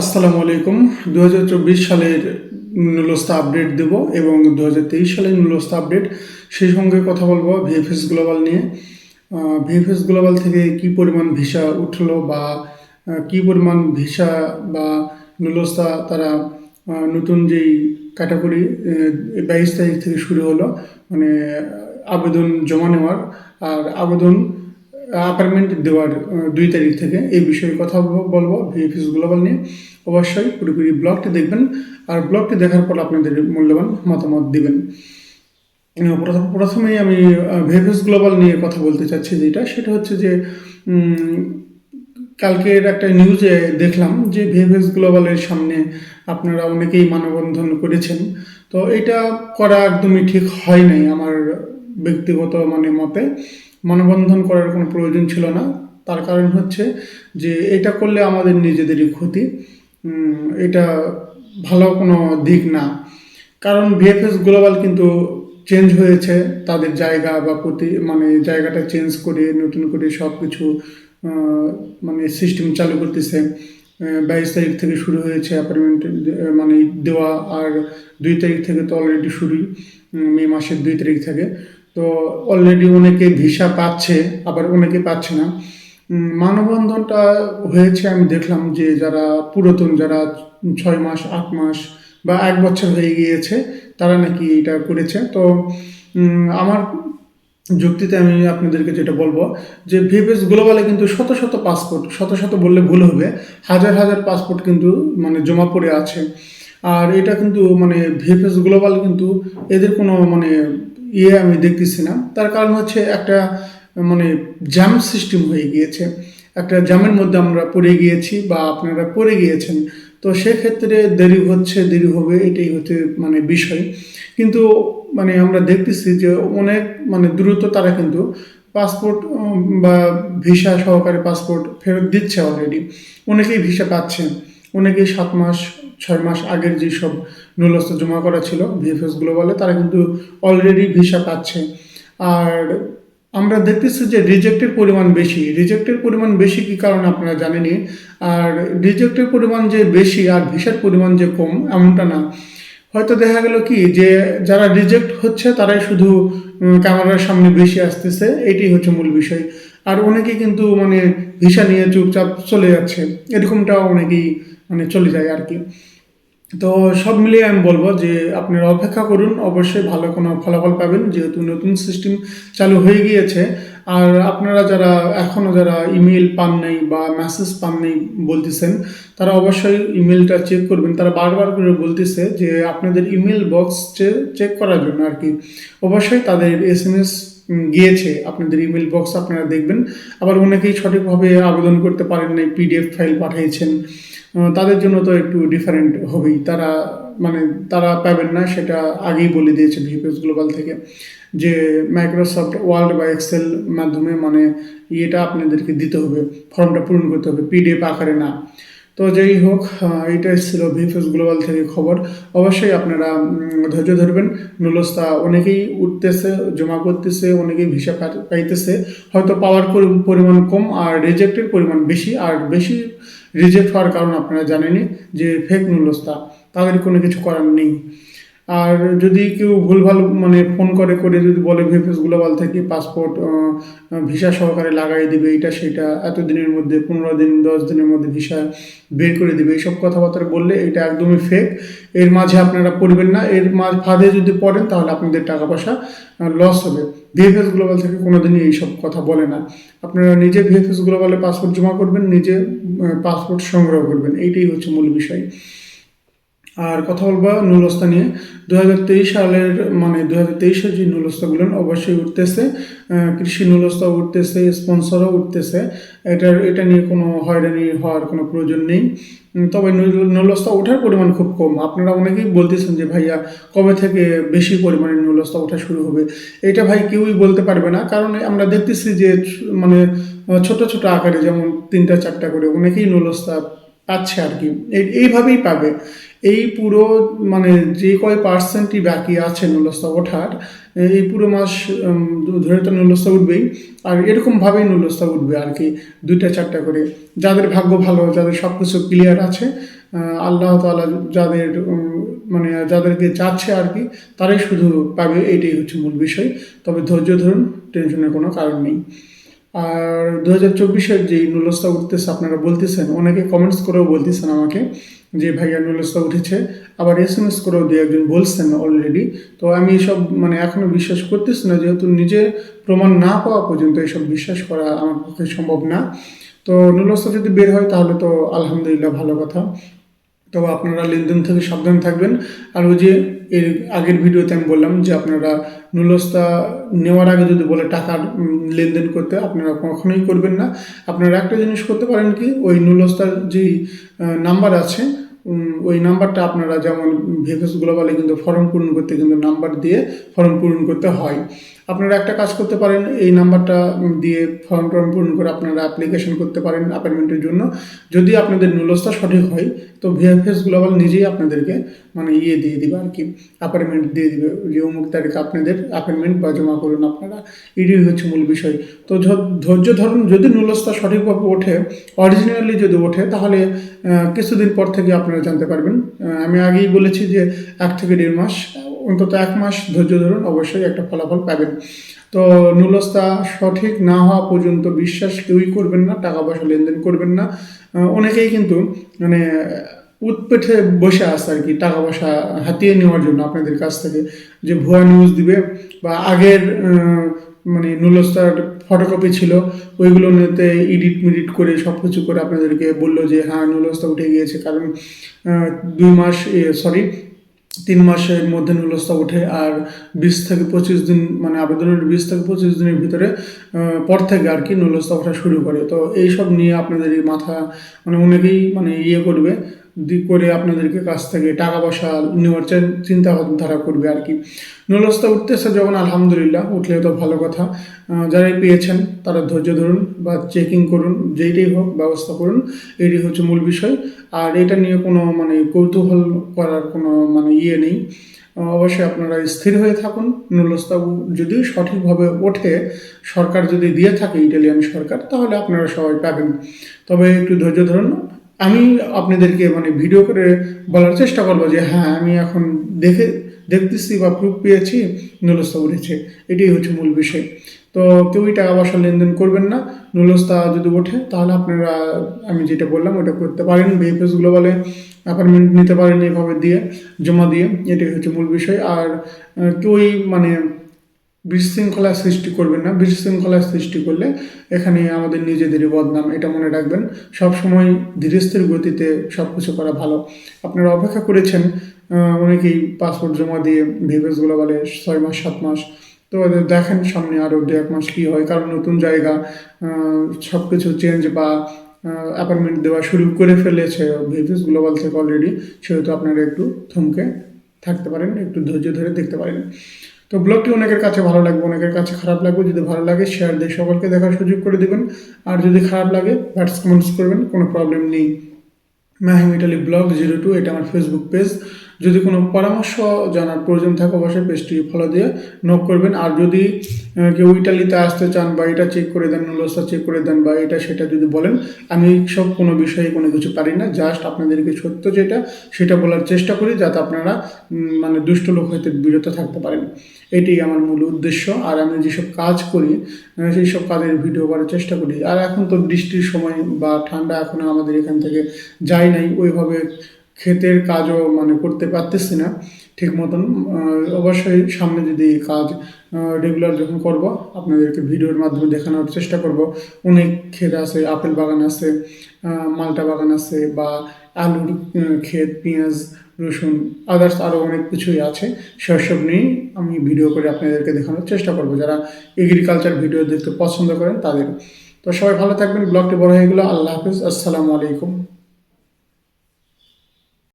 আসসালামু আলাইকুম। দু হাজার চব্বিশ সালের নুলস্তা আপডেট দেব এবং দু হাজার তেইশ সালের নুলস্তা আপডেট সেই সঙ্গে কথা বলব ভিএফএস গ্লোবাল নিয়ে। ভিএফএস গ্লোবাল থেকে কি পরিমাণ ভিসা উঠল বা কি পরিমাণ ভিসা বা নুলস্তা তারা নতুন যেই ক্যাটাগরি বাইশ তারিখ থেকে শুরু হলো মানে আবেদন জমা নেওয়ার। আর আবেদন অ্যাপার্টমেন্ট দেওয়ার দুই তারিখ থেকে এই বিষয়ে কথা বলব ভিএফএস গ্লোবাল নিয়ে। অবশ্যই পুরোপুরি ব্লগটি দেখবেন আর ব্লগটি দেখার পর আপনাদের মূল্যবান মতামত দিবেন। প্রথম- প্রথমেই আমি ভিএফএস গ্লোবাল নিয়ে কথা বলতে চাচ্ছি যেটা, সেটা হচ্ছে যে কালকের একটা নিউজে দেখলাম যে ভিএফএস গ্লোবালের সামনে আপনারা অনেকেই মানবন্ধন করেছেন। তো এটা করা একদমই ঠিক হয় নাই আমার ব্যক্তিগত মানে মতে মানববন্ধন করার কোনো প্রয়োজন ছিল না। তার কারণ হচ্ছে যে এটা করলে আমাদের নিজেদেরই ক্ষতি। এটা ভালো কোনো দিক না। কারণ ভিএফএস গ্লোবাল কিন্তু চেঞ্জ হয়েছে। তাদের জায়গা বা প্রতি মানে জায়গাটা চেঞ্জ করে, নতুন করে সব কিছু মানে সিস্টেম চালু করতেছে। বাইশ তারিখ থেকে শুরু হয়েছে অ্যাপয়েন্টমেন্ট মানে দেওয়া। আর দুই তারিখ থেকে তো অলরেডি শুরুই মে মাসের দুই তারিখ থেকে। তো অলরেডি অনেকে ভিসা পাচ্ছে, আবার অনেকে পাচ্ছে না। মানববন্ধনটা হয়েছে, আমি দেখলাম যে যারা পুরাতন, যারা ছয় মাস, আট মাস বা এক বছর হয়ে গিয়েছে, তারা নাকি এটা করেছে। তো আমার যুক্তিতে আমি আপনাদেরকে যেটা বলব, যে ভিএফএস গ্লোবালে কিন্তু শত শত পাসপোর্ট, শত শত বললে ভুল হবে, হাজার হাজার পাসপোর্ট কিন্তু মানে জমা পড়ে আছে। আর এটা কিন্তু মানে ভিএফএস গ্লোবাল কিন্তু এদের কোনো মানে ইয়ে আমি দেখতেছি না তার কারণ হচ্ছে একটা মানে জ্যাম সিস্টেম হয়ে গিয়েছে। একটা জ্যামের মধ্যে আমরা পড়ে গিয়েছি বা আপনারা পড়ে গিয়েছেন। তো সেক্ষেত্রে দেরি হচ্ছে, দেরি হবে, এটাই হচ্ছে মানে বিষয়। কিন্তু মানে আমরা দেখতেছি যে অনেক মানে দ্রুত তারা কিন্তু পাসপোর্ট বা ভিসা সহকারে পাসপোর্ট ফেরত দিচ্ছে অলরেডি অনেকেই ভিসা পাচ্ছেন অনেকেই সাত মাস ছয় মাস আগের যেসব নুলস্ত জমা করা ছিল ভিএফএস গ্লোবালে তারা কিন্তু অলরেডি ভিসা পাচ্ছে। আর আমরা দেখতেছি যে রিজেক্টের পরিমাণ বেশি। রিজেক্টের পরিমাণ বেশি কি কারণে আপনারা জানেনই? আর রিজেক্টের পরিমাণ যে বেশি আর ভিসার পরিমাণ যে কম এমনটা না। হয়তো দেখা গেল কি যে যারা রিজেক্ট হচ্ছে তারাই শুধু ক্যামেরার সামনে বেশি আসতেছে, এটাই হচ্ছে মূল বিষয়। আর অনেকে কিন্তু মানে ভিসা নিয়ে চুপচাপ চলে যাচ্ছে। এরকমটাও অনেকেই মানে চলে যায় আর কি। তো সব মিলিয়ে আমি বলব যে আপনারা অপেক্ষা করুন, অবশ্যই ভালো কোনো ফলাফল পাবেন, যেহেতু নতুন সিস্টেম চালু হয়ে গিয়েছে। আর আপনারা যারা এখনও যারা ইমেল পান নাই বা মেসেজ পান নাই বলতেছেন, তারা অবশ্যই ইমেলটা চেক করবেন। তারা বারবার করে বলতেছে যে আপনাদের ইমেল বক্স চেক করার জন্য আর কি। অবশ্যই তাদের এস এম এস গিয়েছে, আপনাদের ইমেল বক্স আপনারা দেখবেন। আবার অনেকেই সঠিকভাবে আবেদন করতে পারেন নাই পিডিএফ ফাইল পাঠিয়েছেন তাদের জন্য তো একটু ডিফারেন্ট হবেই। তারা মানে তারা পাবেন না, সেটা আগেই বলে দিয়েছে ভিপিএস গ্লোবাল থেকে যে মাইক্রোসফট ওয়ার্ল্ড বা এক্সেল মাধ্যমে মানে ইয়েটা আপনাদেরকে দিতে হবে, ফর্মটা পূরণ করতে হবে, পিডিএফ আকারে না। তো যেই হোক এটাই ছিল ভিফেস গ্লোবাল থেকে খবর। অবশ্যই আপনারা ধৈর্য ধরবেন। নুলস্তা অনেকেই উঠতেছে, জমা করতেছে, অনেকেই ভিসা পাইতেছে। হয়তো পাওয়ার পরিমাণ কম আর রিজেক্টের পরিমাণ বেশি। আর বেশি রিজেক্ট হওয়ার কারণ আপনারা জানেনি যে ফেক নুলস্তা, তাদের কোনো কিছু করার নেই। আর যদি কেউ ভুলভাল মানে ফোন করে করে যদি বলে ভিএফএস গ্লোবাল থেকে পাসপোর্ট ভিসা সহকারে লাগাই দিবে, এটা সেটা এত দিনের মধ্যে, পনেরো দিন, দশ দিনের মধ্যে ভিসা বের করে দিবে, এইসব কথাবার্তা বললে এটা একদমই ফেক এর মাঝে আপনারা পড়বেন না, এর মাঝ, ফাঁদে যদি পড়েন তাহলে আপনাদের টাকা পয়সা লস হবে। ভিএফএস গ্লোবাল থেকে কোনোদিনই এইসব কথা বলে না। আপনারা নিজে ভিএফএস গ্লোবালে পাসপোর্ট জমা করবেন, নিজে পাসপোর্ট সংগ্রহ করবেন, এইটাই হচ্ছে মূল বিষয়। আর কথা বলব নুলস্তা নিয়ে। দু হাজার তেইশ সালের মানে দু হাজার তেইশের যে নুলস্তাগুলো অবশ্যই উঠতেছে। কৃষি নুলস্তা উঠতেছে, স্পন্সরও উঠতেছে। এটার, এটা নিয়ে কোনো হয়রানি হওয়ার কোনো প্রয়োজন নেই। তবে নুল- নুলস্তা ওঠার পরিমাণ খুব কম। আপনারা অনেকেই বলতেছেন যে, ভাইয়া, কবে থেকে বেশি পরিমাণে নুলস্তা ওঠা শুরু হবে? এটা ভাই কেউই বলতে পারবে না। কারণ আমরা দেখতেছি যে মানে ছোট ছোট আকারে যেমন তিনটা, চারটা করে অনেকেই নুলস্তা পাচ্ছে আর কি। এই- এইভাবেই পাবে। এই পুরো মানে যে কয় পার্সেন্টই বাকি আছে নুলস্তা ওঠার এই পুরো মাস ধরে তো নুলস্তা উঠবেই। আর এরকমভাবেই নুলস্তা উঠবে আর কি, দুইটা চারটা করে। যাদের ভাগ্য ভালো, যাদের সব কিছু ক্লিয়ার আছে আল্লাহ তাআলা যাদের মানে যাদেরকে চাচ্ছে আর কি, তারাই শুধু পাবে এইটাই হচ্ছে মূল বিষয়। তবে ধৈর্য ধরুন, টেনশনের কোনো কারণ নেই। আর দু হাজার চব্বিশের যে নুলস্তা উঠতেছে, আপনারা বলতেছেন, অনেকে কমেন্টস করেও বলতেছেন আমাকে যে ভাইয়া নুলস্তা উঠেছে, আবার এস এম এস করেও দু একজন বলছেন অলরেডি তো আমি এসব মানে এখনও বিশ্বাস করতেছি না, যেহেতু নিজে প্রমাণ না পাওয়া পর্যন্ত এসব বিশ্বাস করা আমার পক্ষে সম্ভব না। তো নুলস্তা যদি বের হয়, তাহলে তো আলহামদুলিল্লাহ ভালো কথা। তো আপনারা লেনদেন থেকে সাবধান থাকবেন। আর ওই যে এর আগের ভিডিওতে আমি বললাম যে আপনারা নুলস্তা নেওয়ার আগে যদি বলে টাকার লেনদেন করতে, আপনারা কখনোই করবেন না। আপনারা একটা জিনিস করতে পারেন কি, ওই নুলস্তার যেই নাম্বার আছে ওই নাম্বারটা আপনারা যেমন ভিএফএস গ্লোবালে কিন্তু ফর্ম পূরণ করতে কিন্তু নাম্বার দিয়ে ফর্ম পূরণ করতে হয়। আপনারা একটা কাজ করতে পারেন, এই নাম্বারটা দিয়ে ফর্ম টর্ম পূরণ করে আপনারা অ্যাপ্লিকেশন করতে পারেন অ্যাপয়েন্টমেন্টের জন্য। যদি আপনাদের নুলস্তা সঠিক হয়, তো ভিএফএস গ্লোবাল নিজেই আপনাদেরকে মানে ইয়ে দিয়ে দিবে আর কি অ্যাপয়েন্টমেন্ট দিয়ে দিবে। যে অমুক তারিখে আপনাদের অ্যাপয়েন্টমেন্ট বা জমা করুন আপনারা, এটাই হচ্ছে মূল বিষয়। তো ধৈর্য ধরুন, যদি নুলস্তা সঠিকভাবে ওঠে অরিজিনালি যদি ওঠে, তাহলে কিছুদিন পর থেকে আপনারা জানতে পারবেন। আমি আগেই বলেছি যে এক থেকে দেড় মাস অন্তত এক মাস ধৈর্য ধরুন, অবশ্যই একটা ফলাফল পাবেন। তো নুলস্তা সঠিক না হওয়া পর্যন্ত বিশ্বাস কেউই করবেন না, টাকা পয়সা লেনদেন করবেন না। অনেকেই কিন্তু মানে উৎপেঠে বসে আছে আর কি টাকা পয়সা হাতিয়ে নেওয়ার জন্য আপনাদের কাছ থেকে। যে ভুয়া নিউজ দিবে বা আগের মানে নুলস্তার ফটোকপি ছিল, ওইগুলো নিতে এডিট মিডিট করে সব কিছু করে আপনাদেরকে বলল যে হ্যাঁ নুলস্তা উঠে গিয়েছে। কারণ দুই মাস সরি তিন মাসের মধ্যে নিলস্তা ওঠে আর বিশ থেকে পঁচিশ দিন মানে আবেদনের বিশ থেকে পঁচিশ দিনের ভিতরে পর থেকে আর কি নিলস্তা ওঠা শুরু করে। তো এইসব নিয়ে আপনাদের এই মাথা মানে অনেকেই মানে ইয়ে করবে। করে আপনাদেরকে কাছ থেকে টাকা পয়সা নেওয়ার চিন্তা ধারা করবে আর কি। নুলস্তা উঠতেছে যখন, আলহামদুলিল্লাহ উঠলে তো ভালো কথা। যারাই পেয়েছেন, তারা ধৈর্য ধরুন বা চেকিং করুন, যেইটাই হোক ব্যবস্থা করুন এটি হচ্ছে মূল বিষয়। আর এটা নিয়ে কোনো মানে কৌতূহল করার কোনো মানে ইয়ে নেই। অবশ্যই আপনারা স্থির হয়ে থাকুন। নুলস্তা উ- যদি সঠিকভাবে ওঠে, সরকার যদি দিয়ে থাকে ইটালিয়ান সরকার, তাহলে আপনারা সবাই পাবেন। তবে একটু ধৈর্য ধরুন। আমি আপনাদেরকে মানে ভিডিও করে বলার চেষ্টা করব যে হ্যাঁ আমি এখন দেখে, দেখতেছি বা প্রুফ পেয়েছি, নুলস্তা উঠেছে। এটাই হচ্ছে মূল বিষয়। তো কেউই টাকা পয়সা লেনদেন করবেন না। নুলস্তা যদি ওঠে, তাহলে আপনারা, আমি যেটা বললাম, ওটা করতে পারেন। বিএফএস গ্লোবালে অ্যাপার্টমেন্ট নিতে পারেন এইভাবে দিয়ে, জমা দিয়ে, এটাই হচ্ছে মূল বিষয়। আর কেউই মানে বিশৃঙ্খলা সৃষ্টি করবেন না। বিশৃঙ্খলা সৃষ্টি করলে এখানে আমাদের নিজেদেরই বদনাম, এটা মনে রাখবেন। সব সময় ধীরে স্থির গতিতে সব কিছু করা ভালো। আপনারা অপেক্ষা করেছেন অনেকেই পাসপোর্ট জমা দিয়ে ভিভেস বলে ছয় মাস, সাত মাস। তো দেখেন সামনে আরও দু, এক মাস কী হয়, কারণ নতুন জায়গা সব কিছু চেঞ্জ বা অ্যাপয়েন্টমেন্ট দেওয়া শুরু করে ফেলেছে ভিভিস গ্লোবাল থেকে অলরেডি সেহেতু আপনারা একটু থমকে থাকতে পারেন, একটু ধৈর্য ধরে দেখতে পারেন। তো ব্লগটি অনেকের কাছে ভালো লাগবে, অনেকের কাছে খারাপ লাগবে, যদি ভালো লাগে শেয়ার দিয়ে সকলকে দেখার সুযোগ করে দেবেন। আর যদি খারাপ লাগে ব্যাটস কমেন্টস করবেন, কোনো প্রবলেম নেই। Mahim Italy blog zero two এটা আমার ফেসবুক পেজ যদি কোনো পরামর্শ জানার প্রয়োজন থাকে, অবশ্যই পেজটি ফলো দিয়ে নোট করবেন। আর যদি কেউ ইটালিতে আসতে চান বা এটা চেক করে দেন নুলসটা চেক করে দেন বা এটা সেটা যদি বলেন, আমি সব কোনো বিষয়ে কোনো কিছু পারি না। জাস্ট আপনাদেরকে সত্য যেটা, সেটা বলার চেষ্টা করি যাতে আপনারা মানে দুষ্ট লোক হইতে বিরত থাকতে পারেন। এটাই আমার মূল উদ্দেশ্য। আর আমি যেসব কাজ করি সেই সব কাজের ভিডিও করার চেষ্টা করি। আর এখন তো বৃষ্টির সময় বা ঠান্ডা এখনও আমাদের এখান থেকে যায় নাই। ওইভাবে ক্ষেতের কাজও মানে করতে পারতেছি না ঠিক মতন। অবশ্যই সামনে যদি কাজ রেগুলার যখন করব, আপনাদেরকে ভিডিওর মাধ্যমে দেখানোর চেষ্টা করব। অনেক ক্ষেত আছে, আপেল বাগান আছে মালটা বাগান আছে বা আলুর ক্ষেত, পেঁয়াজ, রসুন আদার্স আরও অনেক কিছুই আছে। সেসব নিয়েই আমি ভিডিও করে আপনাদেরকে দেখানোর চেষ্টা করব। যারা এগ্রিকালচার ভিডিও দেখতে পছন্দ করেন তাদের। তো সবাই ভালো থাকবেন। ব্লগটি বড় হয়ে গেলো। আল্লাহ হাফিজ। আসসালামু আলাইকুম।